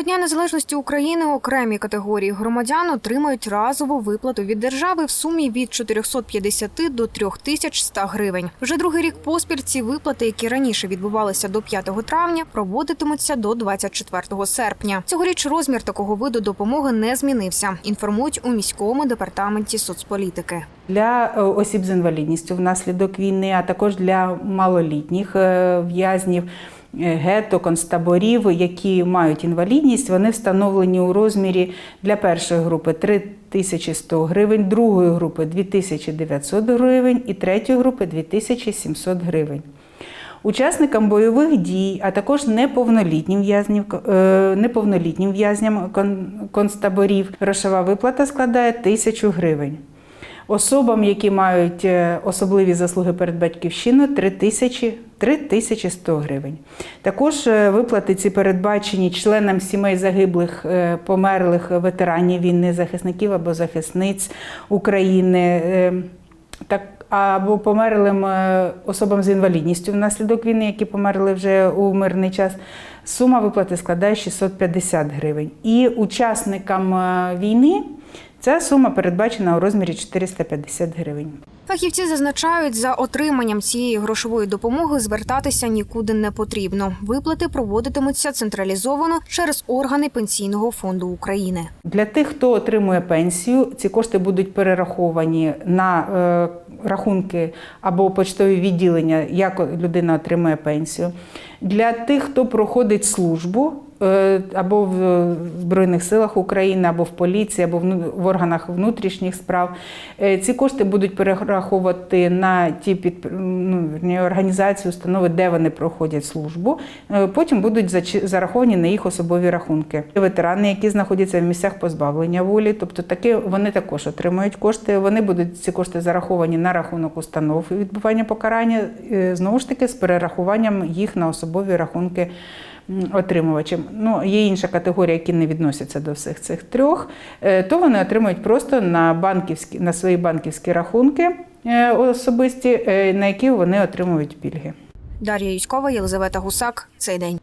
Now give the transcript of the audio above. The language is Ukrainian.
До Дня Незалежності України окремі категорії громадян отримають разову виплату від держави в сумі від 450 до 3100 гривень. Вже другий рік поспіль ці виплати, які раніше відбувалися до 5 травня, проводитимуться до 24 серпня. Цьогоріч розмір такого виду допомоги не змінився. Інформують у міському департаменті соцполітики. Для е, осіб з інвалідністю внаслідок війни, а також для малолітніх е, в'язнів. е, Гетто, концтаборів, які мають інвалідність, вони встановлені у розмірі для першої групи 3100 гривень, другої групи 2900 гривень і третьої групи 2700 гривень. Учасникам бойових дій, а також неповнолітнім в'язням, неповнолітнім концтаборів грошова виплата складає 1000 гривень. Особам, які мають е, особливі заслуги перед батьківщиною, 3 тисячі 3100 гривень. Також е, виплати ці передбачені членам сімей загиблих, е, померлих ветеранів війни, захисників або захисниць України. Так, або померлим особам з інвалідністю внаслідок війни, які померли вже у мирний час. Сума виплати складає 650 гривень. І учасникам війни ця сума передбачена у розмірі 450 гривень. Фахівці зазначають, за отриманням цієї грошової допомоги звертатися нікуди не потрібно. Виплати проводитимуться централізовано через органи пенсійного фонду України. Для тих, хто отримує пенсію, ці кошти будуть перераховані на е, рахунки або почтові відділення, як людина отримує пенсію. Для тих, хто проходить службу або в е, Збройних силах України, або в поліції, або в ну- органах внутрішніх справ, е, ці кошти будуть перераховувати на ті підп... ну, організації, установи, де вони проходять службу. Е, Потім будуть зараховані на їх особові рахунки. Ветерани, які знаходяться в місцях позбавлення волі, тобто такі вони також отримують кошти. Вони будуть ці кошти зараховані на рахунок установ відбування покарання, е, знову ж таки з перерахуванням їх на особові рахунки. Отримувачем. Ну, є інша категорія, які не відносяться до всіх цих трьох, е, то вони отримують просто на банківські на свої банківські рахунки е, особисті, е, на які вони отримують пільги. Дар'я Юськова, Єлизавета Гусак. Цей день.